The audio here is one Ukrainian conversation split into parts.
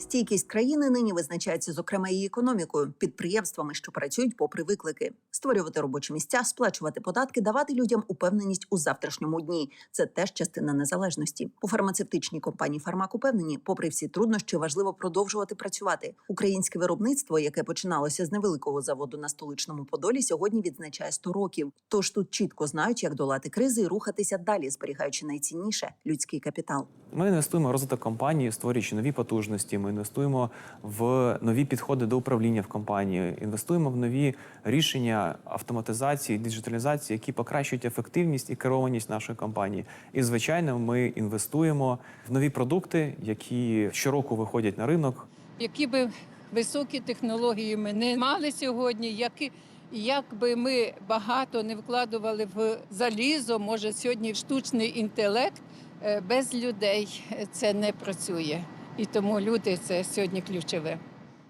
Стійкість країни нині визначається зокрема її економікою, підприємствами, що працюють попри виклики, створювати робочі місця, сплачувати податки, давати людям упевненість у завтрашньому дні. Це теж частина незалежності. У фармацевтичній компанії Фармак упевнені, попри всі труднощі, важливо продовжувати працювати. Українське виробництво, яке починалося з невеликого заводу на столичному Подолі, сьогодні відзначає 100 років. Тож тут чітко знають, як долати кризи і рухатися далі, зберігаючи найцінніше людський капітал. Ми інвестуємо в розвиток компанії, створюючи нові потужності. Ми інвестуємо в нові підходи до управління в компанії, інвестуємо в нові рішення автоматизації, діджиталізації, які покращують ефективність і керованість нашої компанії. І звичайно, ми інвестуємо в нові продукти, які щороку виходять на ринок. які би високі технології ми не мали сьогодні, які, як би ми багато не вкладували в залізо, може сьогодні в штучний інтелект, е, без людей це не працює. І тому люди це сьогодні ключове.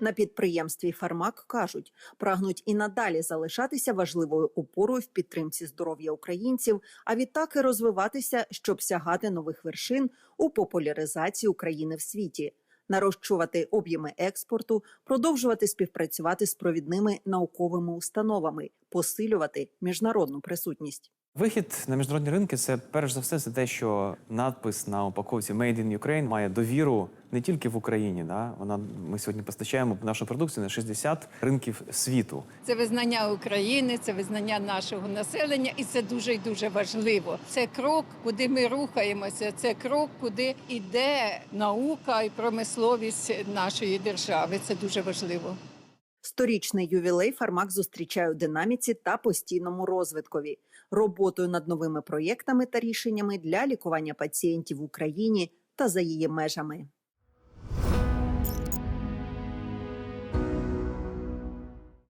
На підприємстві Фармак кажуть, прагнуть і надалі залишатися важливою опорою в підтримці здоров'я українців, а відтак і розвиватися, щоб сягати нових вершин у популяризації України в світі, нарощувати об'єми експорту, продовжувати співпрацювати з провідними науковими установами, посилювати міжнародну присутність. Вихід на міжнародні ринки це перш за все це те, що надпис на упаковці Made in Ukraine має довіру не тільки в Україні. Да? Вона ми сьогодні постачаємо нашу продукцію на 60 ринків світу. Це визнання України, це визнання нашого населення, і це дуже і дуже важливо. Це крок, куди ми рухаємося. Це крок, куди йде наука і промисловість нашої держави. Це дуже важливо. Сторічний ювілей Фармак зустрічає у динаміці та постійному розвиткові, роботою над новими проєктами та рішеннями для лікування пацієнтів в Україні та за її межами.